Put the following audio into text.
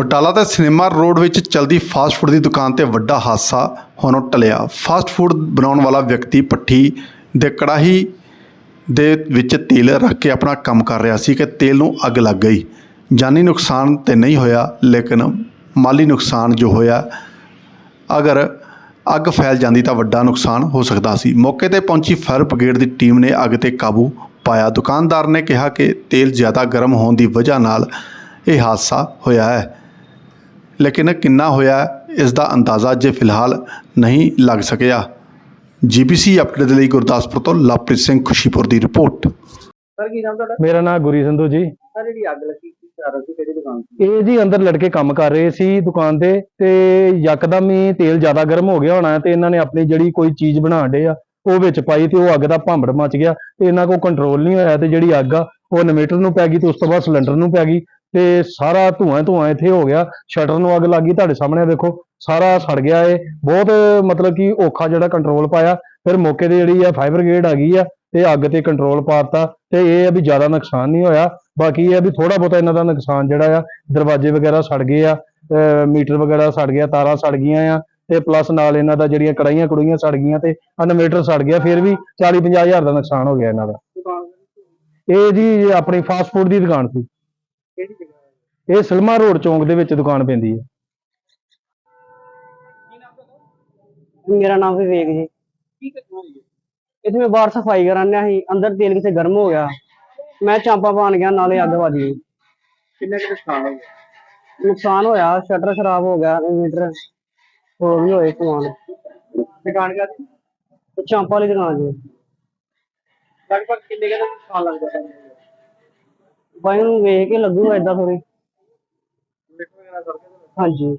ਬਟਾਲਾ ਦੇ cinema road ਵਿੱਚ ਚਲਦੀ ਫਾਸਟ ਫੂਡ ਦੀ ਦੁਕਾਨ ਤੇ ਵੱਡਾ ਹਾਦਸਾ ਹੋਣੋਂ ਟਲਿਆ। ਫਾਸਟ ਫੂਡ ਬਣਾਉਣ ਵਾਲਾ ਵਿਅਕਤੀ ਭੱਠੀ ਦੇ ਕੜਾਹੀ ਦੇ ਵਿੱਚ ਤੇਲ ਰੱਖ ਕੇ ਆਪਣਾ ਕੰਮ ਕਰ ਰਿਹਾ ਸੀ ਕਿ ਤੇਲ ਨੂੰ ਅੱਗ ਲੱਗ ਗਈ। ਜਾਨੀ ਨੁਕਸਾਨ ਤੇ ਨਹੀਂ ਹੋਇਆ, ਲੇਕਿਨ ਮਾਲੀ ਨੁਕਸਾਨ ਜੋ ਹੋਇਆ, ਅਗਰ ਅੱਗ ਫੈਲ ਜਾਂਦੀ ਤਾਂ ਵੱਡਾ ਨੁਕਸਾਨ ਹੋ ਸਕਦਾ ਸੀ। ਮੌਕੇ ਤੇ ਪਹੁੰਚੀ ਫਾਇਰ ਬ੍ਰਿਗੇਡ ਦੀ ਟੀਮ ਨੇ ਅੱਗ ਤੇ ਕਾਬੂ ਪਾਇਆ। ਦੁਕਾਨਦਾਰ ਨੇ ਕਿਹਾ ਕਿ ਤੇਲ ਜ਼ਿਆਦਾ ਗਰਮ ਹੋਣ ਦੀ ਵਜ੍ਹਾ ਨਾਲ ਇਹ ਹਾਦਸਾ ਹੋਇਆ ਹੈ। ਲੇਕਿਨ ਕਿੰਨਾ ਹੋਇਆ ਇਸ ਦਾ ਅੰਦਾਜ਼ਾ ਅਜੇ ਫਿਲਹਾਲ ਨਹੀਂ ਲੱਗ ਸਕਿਆ। ਜੀਬੀਸੀ ਅਪਡੇਟ ਦੇ ਲਈ ਗੁਰਦਾਸਪੁਰ ਤੋਂ ਲਵਪ੍ਰੀਤ ਸਿੰਘ ਖੁਸ਼ੀਪੁਰ ਦੀ ਰਿਪੋਰਟ। ਸਰ ਕੀ ਨਾਮ ਤੁਹਾਡਾ? ਮੇਰਾ ਨਾਮ ਗੁਰੀ ਸੰਧੂ ਜੀ। ਸਰ ਜਿਹੜੀ ਅੱਗ ਲੱਗੀ ਕੀ ਕਾਰਨ ਸੀ ਕਿਹੜੀ ਦੁਕਾਨ ਸੀ? ਇਹ ਜੀ ਅੰਦਰ ਲੜਕੇ ਕੰਮ ਕਰ ਰਹੇ ਸੀ ਦੁਕਾਨ ਤੇ ਤੇ ਯਕਦਮ ਹੀ ਤੇਲ ਜ਼ਿਆਦਾ ਗਰਮ ਹੋ ਗਿਆ ਹੋਣਾ ਤੇ ਇਹਨਾਂ ਨੇ ਆਪਣੀ ਜਿਹੜੀ ਕੋਈ ਚੀਜ਼ ਬਣਾਉਣ ਡੇ ਆ ਉਹ ਵਿੱਚ ਪਾਈ ਤੇ ਉਹ ਅੱਗ ਦਾ ਭਾਂਬੜ ਮਚ ਗਿਆ ਤੇ ਇਹਨਾਂ ਕੋਲ ਕੰਟਰੋਲ ਨਹੀਂ ਹੋਇਆ ਤੇ ਜਿਹੜੀ ਅੱਗ ਆ ਉਹ ਇਨਵੇਟਰ ਨੂੰ ਪੈ ਗਈ ਤੇ ਉਸ ਤੋਂ ਬਾਅਦ ਸਿਲੰਡਰ ਨੂੰ ਪੈ ਗਈ। ਤੇ ਸਾਰਾ ਧੂਆਂ ਧੂਆਂ ਇੱਥੇ ਹੋ ਗਿਆ। ਸ਼ਟਰ ਨੂੰ ਅੱਗ ਲੱਗੀ ਤੁਹਾਡੇ ਸਾਹਮਣੇ ਦੇਖੋ, ਸਾਰਾ ਸੜ ਗਿਆ ਇਹ। ਬਹੁਤ ਮਤਲਬ ਕਿ ਔਖਾ ਜਿਹੜਾ ਕੰਟਰੋਲ ਪਾਇਆ। ਫਿਰ ਮੌਕੇ ਤੇ ਜਿਹੜੀ ਆ ਫਾਈਬਰ ਬ੍ਰਿਗੇਡ ਆ ਗਈ ਆ, ਤੇ ਅੱਗ ਤੇ ਕੰਟਰੋਲ ਪਾਤਾ ਤੇ ਇਹ ਆ ਵੀ ਜ਼ਿਆਦਾ ਨੁਕਸਾਨ ਨਹੀਂ ਹੋਇਆ। ਬਾਕੀ ਇਹ ਆ ਵੀ ਥੋੜਾ ਬਹੁਤਾ ਇਹਨਾਂ ਦਾ ਨੁਕਸਾਨ ਜਿਹੜਾ ਆ, ਦਰਵਾਜ਼ੇ ਵਗੈਰਾ ਸੜ ਗਏ ਆ ਮੀਟਰ ਵਗੈਰਾ ਸੜ ਗਿਆ, ਤਾਰਾਂ ਸੜ ਗਈਆਂ ਆ, ਤੇ ਪਲੱਸ ਨਾਲ ਇਹਨਾਂ ਦਾ ਜਿਹੜੀਆਂ ਕੜਾਈਆਂ ਕੁੜੀਆਂ ਸੜ ਗਈਆਂ ਤੇ ਇਨਵੇਟਰ ਸੜ ਗਿਆ, ਫਿਰ ਵੀ 40 50 ਹਜ਼ਾਰ ਦਾ ਨੁਕਸਾਨ ਹੋ ਗਿਆ ਇਹਨਾਂ ਦਾ। ਇਹ ਜੀ ਆਪਣੀ ਫਾਸਟ ਫੂਡ ਦੀ ਦੁਕਾਨ ਸੀ। ਕਿਹੜੀ ਜਗ੍ਹਾ ਹੈ? ਇਹ ਸਲਮਾ ਰੋਡ ਚੌਂਕ ਦੇ ਵਿੱਚ ਦੁਕਾਨ ਪੈਂਦੀ ਹੈ। ਮੇਰਾ ਨਾਮ ਵਿਵੇਕ ਜੀ। ਕੀ ਘਟਨਾ ਹੋਈ ਹੈ ਇੱਥੇ ਮੈਂ ਬਾਹਰ ਸਫ਼ਾਈ ਕਰਨ ਡਿਆ ਸੀ ਅੰਦਰ ਤੇਲ ਕਿਤੇ ਗਰਮ ਹੋ ਗਿਆ। ਮੈਂ ਚਾਂਪਾ ਪਾਣ ਗਿਆ ਨਾਲੇ ਅੱਗ ਵੱਜ ਗਈ। ਕਿੰਨਾ ਕੁ ਨੁਕਸਾਨ ਹੋ ਗਿਆ? ਨੁਕਸਾਨ ਹੋਇਆ ਸ਼ਟਰ ਖਰਾਬ ਹੋ ਗਿਆ ਇਨਵੇਟਰ ਹੋਰ ਵੀ ਹੋਏ ਸਮਾਨ। ਦੁਕਾਨ ਕਾ ਤੇ ਚਾਂਪਾ ਵਾਲੀ ਦੁਕਾਨ ਜੀ। ਲਗਭਗ ਕਿੰਨੇ ਕੁ ਦਾ ਨੁਕਸਾਨ ਲੱਗ ਗਿਆ ਬਾਈ ਨੂੰ ਵੇਖ ਕੇ ਲੱਗੂਗਾ ਏਦਾਂ ਥੋੜੀ ਹਾਂਜੀ।